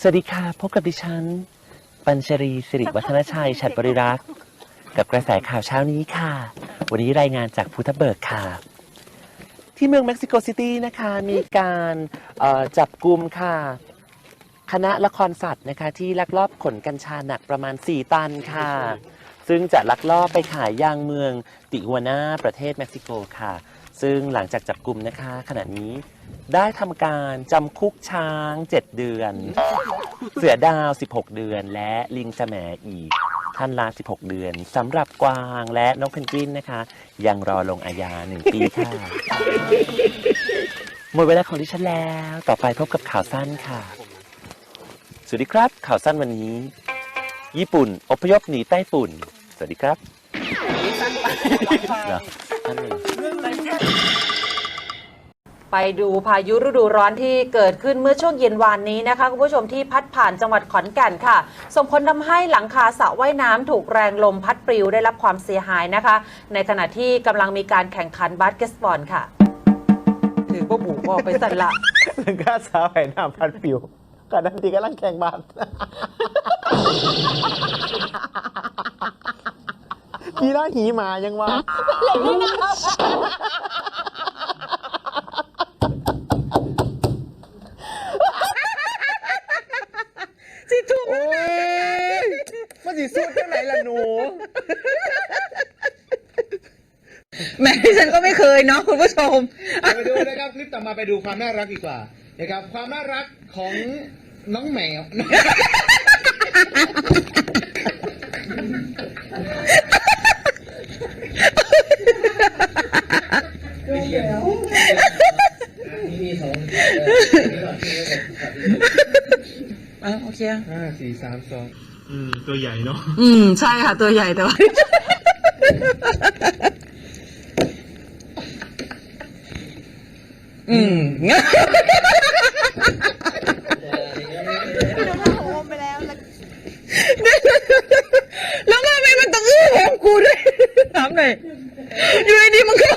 สวัสดีค่ะ พบกับดิฉัน ปัญชรีสิริวัฒนชัย ฉัตรบริรักษ์กับกระแสข่าวเช้านี้ค่ะ วันนี้รายงานจากพุทธเบิกค่ะ ที่เมืองเม็กซิโกซิตี้นะคะ มีการเอ่อจับกลุ่มค่ะ คณะละครสัตว์นะคะที่ลักลอบขนกัญชาหนักประมาณ 4 ตันค่ะ ซึ่งจะลักลอบไปขายยางเมืองติฮวานาประเทศเม็กซิโกค่ะ ซึ่งหลังจากจับกลุ่มนะคะ ขณะนี้ได้ทำการจำคุกช้าง 7 เดือน เสือดาว 16 เดือน และลิงสแหมอีกท่านละ16 เดือนสำหรับกวางและนกเพนกวินนะคะ ยังรอลงอาญา 1 ปีค่ะ หมดเวลาของดิฉันแล้ว ต่อไปพบกับข่าวสั้นค่ะ สวัสดีครับ ข่าวสั้นวันนี้ ญี่ปุ่น อพยพหนีใต้ฝุ่น สวัสดีครับเหรอท่านหนึ่ง ไปดูพายุฤดูร้อนที่เกิดขึ้นเมื่อช่วงเย็นวานนี้นะคะคุณผู้ชมที่พัดผ่านจังหวัดขอนแก่นค่ะ ส่งผลทำให้หลังคาสระว่ายน้ำถูกแรงลมพัดปลิวได้รับความเสียหายนะคะ ในขณะที่กำลังมีการแข่งขันบาสเกตบอลค่ะ ถือว่าบุกออกไปสั่นละถึงค่าสาวไห่น้ำพันปิวก่อนนั้นทีกำลังแข่งบาสกีฬาหีหมายังวะ สิถูกโอ้ยมันสิสู้จังไหนล่ะหนู แหม่ดิฉันก็ไม่เคยเนาะคุณผู้ชม ไปดูนะครับคลิปต่อมาไปดูความน่ารักดีกว่านะครับความน่ารักของน้องแมวอ่ อะโอเค ห้าสี่สามสองอืม ตัวใหญ่เนาะอืม ใช่ค่ะ ตัวใหญ่แต่ว่า อืมงั้นพี่โดนโอมไปแล้วแล้วแล้วทำไมมันต้องอื้อของกูด้วยถามหน่อยอยู่ดีๆมันก็